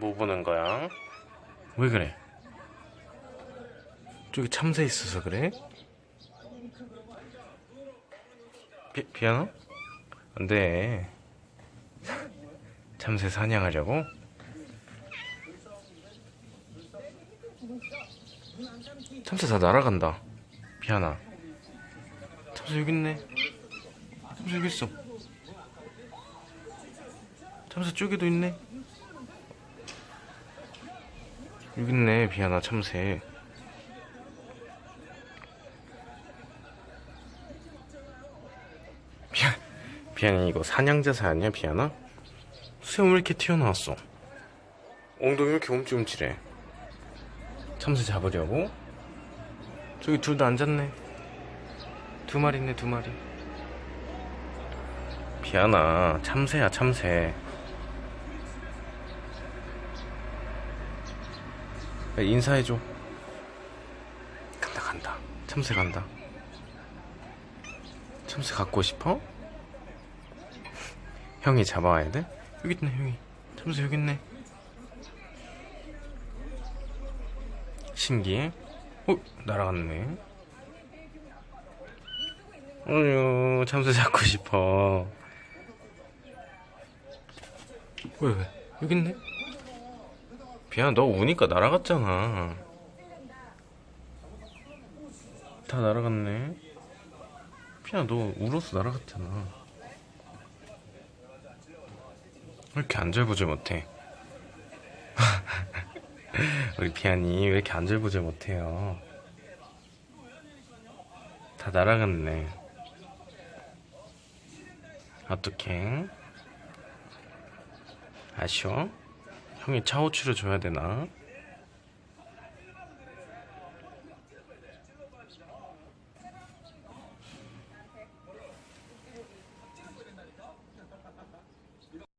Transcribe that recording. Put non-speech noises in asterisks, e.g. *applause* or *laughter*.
뭐 보는 거야? 왜 그래? 저기 참새 있어서 그래? 피, 피아노? 안 돼. 참새 사냥하려고? 참새 다 날아간다. 피아나. 참새 여기 있네. 참새 여기 있어. 참새 쪽에도 있네. 여기 있네, 비아나 참새. 비아, 비아나 이거 사냥자세 아니야, 비아나? 수염 왜 이렇게 튀어나왔어? 엉덩이 왜 이렇게 움찔움찔해? 참새 잡으려고? 저기 둘 다 앉았네. 두 마리네, 두 마리. 비아나, 참새야, 참새. 야, 인사해줘. 간다, 간다. 참새 간다. 참새 갖고 싶어? *laughs* 형이 잡아와야 돼? 여기 있네, 형이. 참새 여기 있네. 신기해? 어, 날아갔네. 어휴, 참새 잡고 싶어. 왜, 왜? 여기 있네? 비야, 너 우니까 날아갔잖아. 다 날아갔네. 비야, 너 울어서 날아갔잖아. 왜 이렇게 안절부절 못해? *laughs* 우리 비아니 왜 이렇게 안절부절 못해요? 다 날아갔네. 어떡해? 아쉬워? 형이 차호추를 줘야 되나?